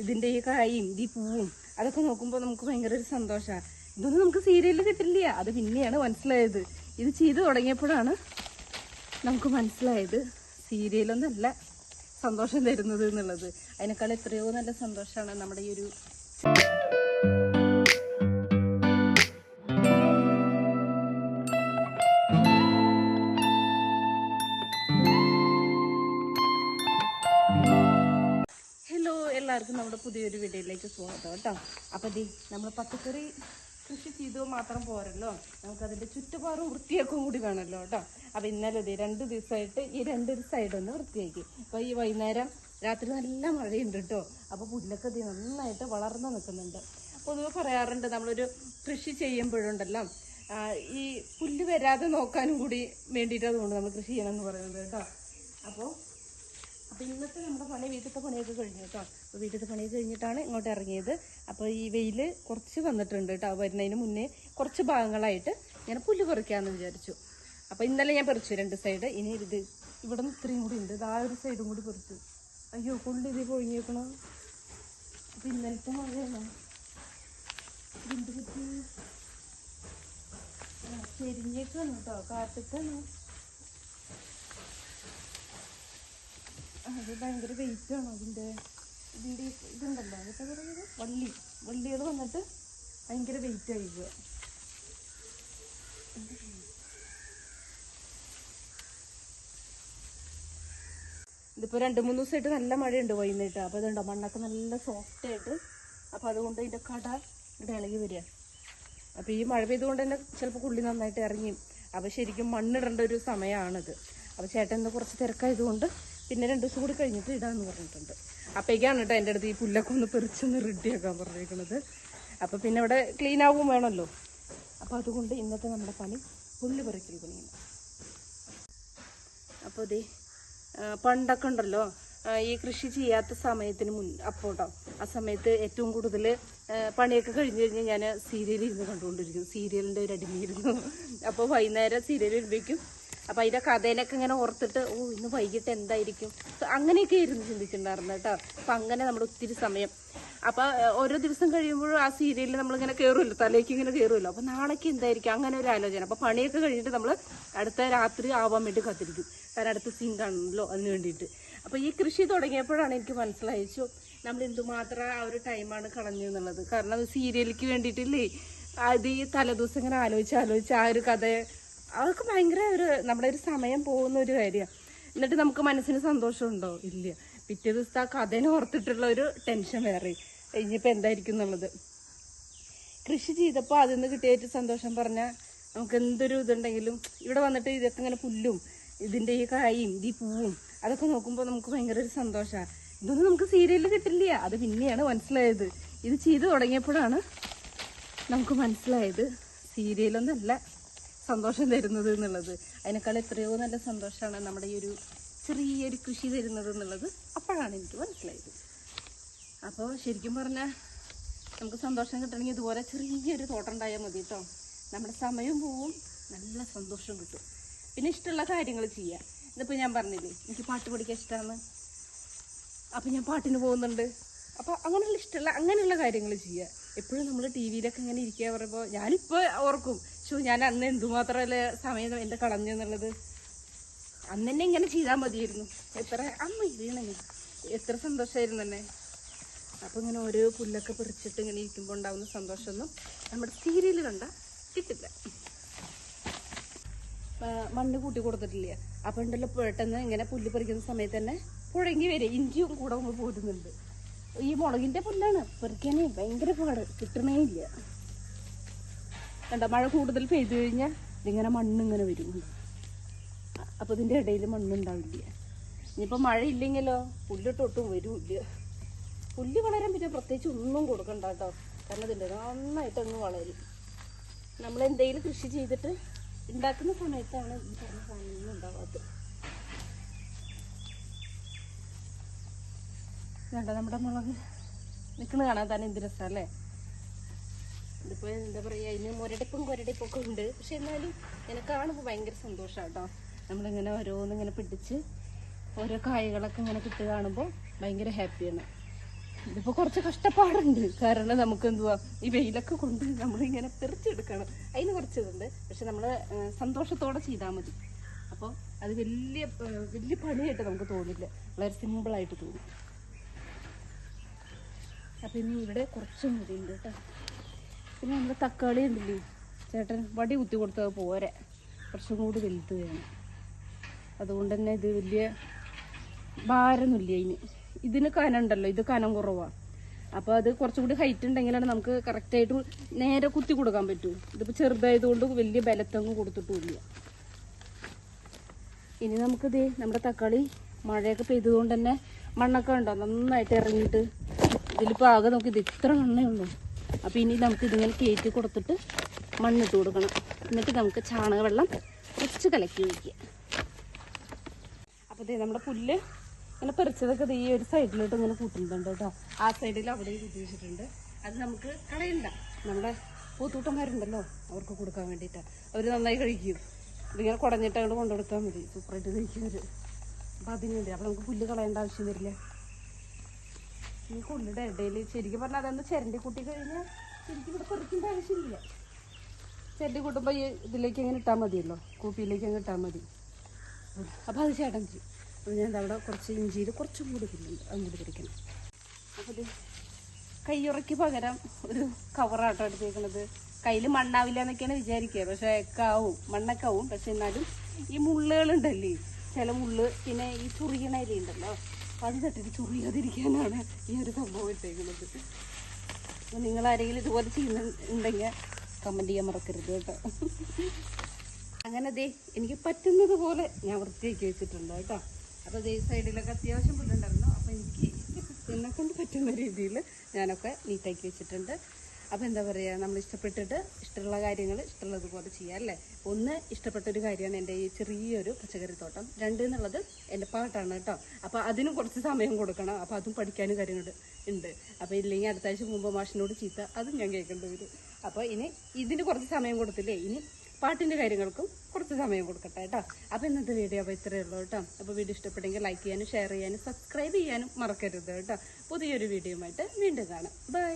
ഇതിന്റെ ഈ കായും ഈ പൂവും അതൊക്കെ നോക്കുമ്പോൾ നമുക്ക് ഭയങ്കര ഒരു സന്തോഷമാണ് ഇതൊന്നും നമുക്ക് സീരിയലിൽ കിട്ടില്ല. അത് പിന്നെയാണ് മനസ്സിലായത്. ഇത് ചെയ്തു തുടങ്ങിയപ്പോഴാണ് നമുക്ക് മനസ്സിലായത് സീരിയലൊന്നല്ല സന്തോഷം തരുന്നത് എന്നുള്ളത്. അതിനേക്കാൾ എത്രയോ നല്ല സന്തോഷമാണ് നമ്മുടെ ഈ ഒരു എല്ലാവർക്കും നമ്മുടെ പുതിയൊരു വീഡിയോയിലേക്ക് സ്വാഗതം കേട്ടോ. അപ്പോൾ ദി നമ്മൾ പച്ചക്കറി കൃഷി ചെയ്തു മാത്രം പോരല്ലോ. നമുക്കതിന്റെ ചുറ്റുപാടും വൃത്തിയാക്കും കൂടി വേണമല്ലോ കേട്ടോ. അപ്പോൾ ഇന്നലെ ദേ രണ്ട് ദിവസമായിട്ട് ഈ രണ്ട് സൈഡ് ഒന്ന് വൃത്തിയാക്കി. അപ്പോൾ ഈ വൈകുന്നേരം രാത്രി നല്ല മഴയുണ്ട് കേട്ടോ. അപ്പോൾ പുല്ലൊക്കെ ദേ നന്നായിട്ട് വളർന്നു നിൽക്കുന്നുണ്ട്. പൊതുവെ പറയാറുണ്ട് നമ്മളൊരു കൃഷി ചെയ്യുമ്പോഴുണ്ടല്ലോ ഈ പുല്ല് വരാതെ നോക്കാനും കൂടി വേണ്ടിയിട്ട് അതുകൊണ്ട് നമ്മൾ കൃഷി ചെയ്യണം എന്ന് പറയുന്നത് കേട്ടോ. അപ്പോൾ അപ്പോൾ ഇന്നത്തെ നമ്മുടെ പണി വീട്ടിലത്തെ പണിയൊക്കെ കഴിഞ്ഞു കേട്ടോ. അപ്പോൾ വീട്ടിലത്തെ പണിയൊക്കെ കഴിഞ്ഞിട്ടാണ് ഇങ്ങോട്ട് ഇറങ്ങിയത്. അപ്പോൾ ഈ വെയിൽ കുറച്ച് വന്നിട്ടുണ്ട് കേട്ടോ. വരുന്നതിന് മുന്നേ കുറച്ച് ഭാഗങ്ങളായിട്ട് ഞാൻ പുല്ല് പറിക്കാമെന്ന് വിചാരിച്ചു. അപ്പോൾ ഇന്നലെ ഞാൻ പറിച്ചു രണ്ട് സൈഡ് ഇനി ഇത് ഇവിടെ നിന്ന് ഇത്രയും കൂടി ഉണ്ട്. ആ ഒരു സൈഡും കൂടി പറിച്ചു. അയ്യോ കൊണ്ട് ഇത് പൊഴിഞ്ഞേക്കണം. അപ്പോൾ ഇന്നലത്തെ മഴയാണോ? ചെരിഞ്ഞേക്കാണ് കേട്ടോ. കാറ്റത്താണ് അത് ഭയങ്കര വെയിറ്റ് ആണ് അതിന്റെ ഇതിന്റെ ഇതുണ്ടല്ലോ അതൊക്കെ പറയുന്നത് വള്ളി. വള്ളികൾ വന്നിട്ട് ഭയങ്കര വെയിറ്റ് ആയിരിക്കുക ഇതിപ്പോൾ രണ്ട് മൂന്ന് ദിവസമായിട്ട് നല്ല മഴയുണ്ട് വൈകുന്നേരം അപ്പോൾ ഇതുണ്ടോ മണ്ണൊക്കെ നല്ല സോഫ്റ്റ് ആയിട്ട്. അപ്പോൾ അതുകൊണ്ട് ഇതിന്റെ കട ഇവിടെ ഇളകി വരിക. അപ്പോൾ ഈ മഴ പെയ്തുകൊണ്ട് തന്നെ ചിലപ്പോൾ കുള്ളി നന്നായിട്ട് ഇറങ്ങി. അപ്പോൾ ശരിക്കും മണ്ണിടേണ്ട ഒരു സമയമാണിത് അപ്പോൾ ചേട്ടൻ ഇന്ന് കുറച്ച് തിരക്കായതുകൊണ്ട് പിന്നെ രണ്ട് ദിവസം കൂടി കഴിഞ്ഞിട്ട് ഇടാന്ന് പറഞ്ഞിട്ടുണ്ട്. അപ്പോഴേക്കാണ് കേട്ടോ എന്റെ അടുത്ത് ഈ പുല്ലൊക്കെ ഒന്ന് പെറിച്ചൊന്ന് റെഡിയാക്കാൻ പറഞ്ഞിരിക്കുന്നത്. അപ്പോൾ പിന്നെ ഇവിടെ ക്ലീൻ ആവും വേണമല്ലോ. അപ്പോൾ അതുകൊണ്ട് ഇന്നത്തെ നമ്മുടെ പണി പുല്ല് പറിക്കൽ പണിയാണ്. അപ്പോൾ ആ, പണ്ടൊക്കെ ഉണ്ടല്ലോ ഈ കൃഷി ചെയ്യാത്ത സമയത്തിന് മുൻ അപ്പോട്ടോ ആ സമയത്ത് ഏറ്റവും കൂടുതൽ പണിയൊക്കെ കഴിഞ്ഞ് കഴിഞ്ഞ് ഞാൻ സീരിയൽ ഇരുന്ന് കണ്ടുകൊണ്ടിരിക്കും. സീരിയലിന്റെ ഒരു അടിമയായിരുന്നു അപ്പോൾ വൈകുന്നേരം സീരിയൽ വരുമ്പോഴേക്കും അപ്പോൾ അതിന്റെ കഥയിലൊക്കെ ഇങ്ങനെ ഓർത്തിട്ട് ഓ ഇന്ന് വൈകിട്ട് എന്തായിരിക്കും? അങ്ങനെയൊക്കെ ഇരുന്ന് ചിന്തിച്ചിട്ടുണ്ടായിരുന്നു കേട്ടോ. അപ്പം അങ്ങനെ നമ്മുടെ ഒത്തിരി സമയം. അപ്പോൾ ഓരോ ദിവസം കഴിയുമ്പോഴും ആ സീരിയലിൽ നമ്മളിങ്ങനെ കയറുമല്ലോ തലേക്ക് ഇങ്ങനെ കയറുമല്ലോ അപ്പോൾ നാളേക്ക് എന്തായിരിക്കും? അങ്ങനെ ഒരു ആലോചന. അപ്പോൾ പണിയൊക്കെ കഴിഞ്ഞിട്ട് നമ്മൾ അടുത്ത രാത്രി ആവാൻ വേണ്ടി കാത്തിരിക്കും. കാരണം അടുത്ത സീൻ കാണണമല്ലോ അതിന് വേണ്ടിയിട്ട്. അപ്പോൾ ഈ കൃഷി തുടങ്ങിയപ്പോഴാണ് എനിക്ക് മനസ്സിലായിച്ചു നമ്മൾ എന്തുമാത്രം ആ ഒരു ടൈമാണ് കളഞ്ഞു എന്നുള്ളത്. കാരണം സീരിയലിക്ക് വേണ്ടിയിട്ടില്ലേ? അത് ഈ തലേദിവസം ഇങ്ങനെ ആലോചിച്ച് ആലോചിച്ച് ആ ഒരു കഥ അതൊക്കെ ഭയങ്കര ഒരു നമ്മുടെ ഒരു സമയം പോകുന്ന ഒരു കാര്യമാണ് എന്നിട്ട് നമുക്ക് മനസ്സിന് സന്തോഷമുണ്ടോ? ഇല്ല. പിറ്റേ ദിവസത്തെ ആ കഥനെ ഓർത്തിട്ടുള്ള ഒരു ടെൻഷൻ വേറെ. ഇനിയിപ്പോൾ എന്തായിരിക്കും എന്നുള്ളത്. കൃഷി ചെയ്തപ്പോൾ അതിൽ നിന്ന് കിട്ടിയ സന്തോഷം പറഞ്ഞാൽ നമുക്ക് എന്തൊരു ഇതുണ്ടെങ്കിലും ഇവിടെ വന്നിട്ട് ഇതൊക്കെ ഇങ്ങനെ പുല്ലും ഇതിന്റെ ഈ കായും ഈ പൂവും അതൊക്കെ നോക്കുമ്പോൾ നമുക്ക് ഭയങ്കര ഒരു സന്തോഷമാണ് ഇതൊന്നും നമുക്ക് സീരിയലിൽ കിട്ടില്ല. അത് പിന്നെയാണ് മനസ്സിലായത്. ഇത് ചെയ്തു തുടങ്ങിയപ്പോഴാണ് നമുക്ക് മനസ്സിലായത്. സീരിയലൊന്നല്ല സന്തോഷം തരുന്നത് എന്നുള്ളത്. അതിനേക്കാൾ എത്രയോ നല്ല സന്തോഷമാണ് നമ്മുടെ ഈ ഒരു ചെറിയൊരു കൃഷി തരുന്നത് എന്നുള്ളത് അപ്പോഴാണ് എനിക്ക് മനസ്സിലായത്. അപ്പോൾ ശരിക്കും പറഞ്ഞാൽ നമുക്ക് സന്തോഷം കിട്ടണമെങ്കിൽ ഇതുപോലെ ചെറിയൊരു തോട്ടം ഉണ്ടായാൽ മതി കേട്ടോ. നമ്മുടെ സമയം പോവും നല്ല സന്തോഷം കിട്ടും. പിന്നെ ഇഷ്ടമുള്ള കാര്യങ്ങൾ ചെയ്യാം ഇതിപ്പോൾ ഞാൻ പറഞ്ഞില്ലേ എനിക്ക് പാട്ട് പഠിക്കാൻ ഇഷ്ടമാണ്. അപ്പോൾ ഞാൻ പാട്ടിന് പോകുന്നുണ്ട്. അപ്പോൾ അങ്ങനെയുള്ള ഇഷ്ടമുള്ള അങ്ങനെയുള്ള കാര്യങ്ങൾ ചെയ്യുക. എപ്പോഴും നമ്മൾ ടി വിയിലൊക്കെ ഇങ്ങനെ ഇരിക്കുക പറയുമ്പോൾ ഞാനിപ്പോൾ ഓർക്കും ഷോ ഞാൻ അന്ന് എന്തുമാത്രമല്ല സമയം എന്റെ കളഞ്ഞു എന്നുള്ളത്. അന്ന് തന്നെ ഇങ്ങനെ ചെയ്താൽ മതിയായിരുന്നു. എത്ര അമ്മ ഇരിക്കണേ. എത്ര സന്തോഷമായിരുന്നു തന്നെ അപ്പോൾ ഇങ്ങനെ ഓരോ പുല്ലൊക്കെ പിടിച്ചിട്ട് ഇങ്ങനെ ഇരിക്കുമ്പോൾ ഉണ്ടാകുന്ന സന്തോഷമൊന്നും നമ്മുടെ സീരിയൽ കണ്ട കിട്ടില്ല. മണ്ണ് കൂട്ടി കൊടുത്തിട്ടില്ല? അപ്പം ഉണ്ടല്ലോ പെട്ടെന്ന് ഇങ്ങനെ പുല്ല് പറിക്കുന്ന സമയത്ത് തന്നെ പുഴങ്ങി വരെ. ഇഞ്ചിയും കൂടെ പോരുന്നുണ്ട്. ഈ മുളകിന്റെ പുല്ലാണ്. പെറുക്കാനേ ഭയങ്കര പാട്. കിട്ടണേ ഇല്ല. കണ്ട മഴ കൂടുതൽ പെയ്തു കഴിഞ്ഞാൽ ഇതിങ്ങനെ മണ്ണിങ്ങനെ വരും. അപ്പോൾ ഇതിന്റെ ഇടയിൽ മണ്ണുണ്ടാവില്ല? ഇനിയിപ്പോൾ മഴ ഇല്ലെങ്കിലോ പുല്ലിട്ടൊട്ടും വരില്ല. പുല്ല് വളരാൻ പിന്നെ പ്രത്യേകിച്ച് ഒന്നും കൊടുക്കണ്ട കേട്ടോ. കാരണം ഇതിന്റെ നന്നായിട്ടൊന്ന് വളരും. നമ്മൾ എന്തെങ്കിലും കൃഷി ചെയ്തിട്ട് ഉണ്ടാക്കുന്ന സമയത്താണ് ഈ പറഞ്ഞ സാധനങ്ങൾ ഉണ്ടാവാത്തത്. വേണ്ട നമ്മുടെ മുളക്? നിൽക്കുന്ന കാണാൻ തന്നെ എന്ത് രസമല്ലേ ഇതിപ്പോൾ എന്താ പറയുക അതിന് മുരടിപ്പും കുരടിപ്പും ഒക്കെ ഉണ്ട്. പക്ഷെ എന്നാലും ഇങ്ങനെ കാണുമ്പോൾ ഭയങ്കര സന്തോഷമാണ് കേട്ടോ നമ്മളിങ്ങനെ ഓരോന്നിങ്ങനെ പിടിച്ച് ഓരോ കായകളൊക്കെ ഇങ്ങനെ കിട്ടി കാണുമ്പോൾ ഭയങ്കര ഹാപ്പിയാണ് ഇതിപ്പോ കുറച്ച് കഷ്ടപ്പാടുണ്ട്. കാരണം നമുക്ക് എന്തുവാ ഈ വെയിലൊക്കെ കൊണ്ട് നമ്മളിങ്ങനെ തെറിച്ചെടുക്കണം. അതിന് കുറച്ച് ഇതുണ്ട് പക്ഷെ നമ്മൾ സന്തോഷത്തോടെ ചെയ്താൽ മതി. അപ്പോൾ അത് വലിയ വലിയ പണിയായിട്ട് നമുക്ക് തോന്നില്ല. വളരെ സിമ്പിൾ ആയിട്ട് തോന്നും. അപ്പം ഇനി ഇവിടെ കുറച്ച് മുടിയുണ്ട് കേട്ടോ. പിന്നെ നമ്മുടെ തക്കാളി ഉണ്ടല്ലേ? ചേട്ടൻ വടി കുത്തി കൊടുത്തത് പോരെ. കുറച്ചും കൂടി വലുത് വേണം. അതുകൊണ്ട് തന്നെ ഇത് വലിയ ഭാരമൊന്നുമില്ല അതിന് ഇതിന് കനമുണ്ടല്ലോ ഇത് കനം കുറവാണ് അപ്പോൾ അത് കുറച്ചും കൂടി ഹൈറ്റ് ഉണ്ടെങ്കിലാണ് നമുക്ക് കറക്റ്റായിട്ട് നേരെ കുത്തി കൊടുക്കാൻ പറ്റൂ. ഇതിപ്പോൾ ചെറുതായതുകൊണ്ട് വലിയ ബലത്തങ്ങ് കൊടുത്തിട്ടുമില്ല. ഇനി നമുക്കിത് നമ്മുടെ തക്കാളി മഴയൊക്കെ പെയ്തതുകൊണ്ട് തന്നെ മണ്ണൊക്കെ ഉണ്ടോ നന്നായിട്ട് ഇറങ്ങിയിട്ട് ഇതിലിപ്പോൾ ആകെ നമുക്ക് ഇത് ഇത്ര ഉള്ളൂ. അപ്പോൾ ഇനി നമുക്ക് ഇതിങ്ങനെ കയറ്റി കൊടുത്തിട്ട് മണ്ണിട്ട് കൊടുക്കണം. എന്നിട്ട് നമുക്ക് ചാണകവെള്ളം കുറച്ച് കലക്കി ഒഴിക്കുക. അപ്പോൾ ഇതേ നമ്മുടെ പുല്ല് ഇങ്ങനെ പറിച്ചതൊക്കെ ഈ ഒരു സൈഡിലോട്ട് ഇങ്ങനെ കൂട്ടുന്നുണ്ട് കേട്ടോ. ആ സൈഡിൽ അവിടെയും കുത്തി വെച്ചിട്ടുണ്ട്. അത് നമുക്ക് കളയണ്ട. നമ്മുടെ പൂത്തൂട്ടന്മാരുണ്ടല്ലോ അവർക്ക് കൊടുക്കാൻ വേണ്ടിയിട്ടാണ് അവർ നന്നായി കഴിക്കും. ഇതിങ്ങനെ കുടഞ്ഞിട്ട് അങ്ങോട്ട് കൊണ്ടുകൊടുത്താൽ മതി. സൂപ്പറായിട്ട് കഴിക്കും അവർ അപ്പം അതിനുവേണ്ടി. അപ്പോൾ അപ്പം നമുക്ക് പുല്ല് കളയേണ്ട ആവശ്യം വരില്ല. ഈ കുള്ളിയുടെ ഇടയിൽ ശരിക്കും പറഞ്ഞാൽ അതൊന്ന് ചിരണ്ടി കൂട്ടി കഴിഞ്ഞാൽ ശരിക്കും ഇവിടെ പൊറിക്കേണ്ട ആവശ്യമില്ല. ചിരണ്ടി കൂട്ടുമ്പോൾ ഈ ഇതിലേക്ക് അങ്ങനെ ഇട്ടാൽ മതിയല്ലോ കൂപ്പിയിലേക്ക് അങ്ങ് ഇട്ടാൽ മതി. അപ്പോൾ അത് ചേട്ടൻ ചെയ്യും അപ്പോൾ ഞാൻ അവിടെ കുറച്ച് ഇഞ്ചിയിൽ കുറച്ചും കൂടി പുല്ലുണ്ട് അങ്ങോട്ട് പിടിക്കണം അപ്പോൾ ഇത് കയ്യുറയ്ക്ക് പകരം ഒരു കവറാട്ടോ എടുത്തേക്കുന്നത് കയ്യിൽ മണ്ണാവില്ല എന്നൊക്കെയാണ് വിചാരിക്കുക പക്ഷേ കാവും മണ്ണൊക്കെ ആവും. പക്ഷെ എന്നാലും ഈ മുള്ളുകളുണ്ടല്ലേ ചില മുള്ള് പിന്നെ ഈ ചുറിയണ ഇല ഉണ്ടല്ലോ അപ്പോൾ അത് തട്ടിട്ട് ചൊറിയാതിരിക്കാനാണ് ഈ ഒരു സംഭവം ഇട്ടേക്കുന്നത്. അപ്പോൾ നിങ്ങൾ ആരെങ്കിലും ഇതുപോലെ ചെയ്യുന്നുണ്ടെങ്കിൽ കമന്റ് ചെയ്യാൻ മറക്കരുത് കേട്ടോ. അങ്ങനെ ദേ എനിക്ക് പറ്റുന്നത് പോലെ ഞാൻ വൃത്തിയാക്കി വെച്ചിട്ടുണ്ട് കേട്ടോ. അപ്പോൾ ദേ സൈഡിലൊക്കെ അത്യാവശ്യം പുല്ലുണ്ടായിരുന്നു. അപ്പോൾ എനിക്ക് എന്നെ കൊണ്ട് പറ്റുന്ന രീതിയിൽ ഞാനൊക്കെ നീറ്റാക്കി വെച്ചിട്ടുണ്ട്. അപ്പോൾ എന്താ പറയുക നമ്മൾ ഇഷ്ടപ്പെട്ടിട്ട് ഇഷ്ടമുള്ള കാര്യങ്ങൾ ഇഷ്ടമുള്ളതുപോലെ ചെയ്യാം അല്ലേ? ഒന്ന് ഇഷ്ടപ്പെട്ട ഒരു കാര്യമാണ് എന്റെ ഈ ചെറിയൊരു പച്ചക്കറി തോട്ടം. രണ്ട് എന്നുള്ളത് എന്റെ പാട്ടാണ് കേട്ടോ. അപ്പോൾ അതിനും കുറച്ച് സമയം കൊടുക്കണം. അപ്പോൾ അതും പഠിക്കാനും കാര്യങ്ങൾ ഉണ്ട്. അപ്പോൾ ഇല്ലെങ്കിൽ അടുത്ത ആഴ്ച മുമ്പ് മാഷിനോട് ചീത്ത അതും ഞാൻ കേൾക്കേണ്ടി വരും. അപ്പോൾ ഇനി ഇതിന് കുറച്ച് സമയം കൊടുത്തില്ലേ? ഇനി പാട്ടിന്റെ കാര്യങ്ങൾക്കും കുറച്ച് സമയം കൊടുക്കട്ടെ കേട്ടോ. അപ്പോൾ ഇന്നത്തെ വീഡിയോ അപ്പോൾ ഇത്രയേ ഉള്ളൂ കേട്ടോ. അപ്പോൾ വീഡിയോ ഇഷ്ടപ്പെട്ടെങ്കിൽ ലൈക്ക് ചെയ്യാനും ഷെയർ ചെയ്യാനും സബ്സ്ക്രൈബ് ചെയ്യാനും മറക്കരുത് കേട്ടോ. പുതിയൊരു വീഡിയോയുമായിട്ട് വീണ്ടും കാണാം. ബൈ.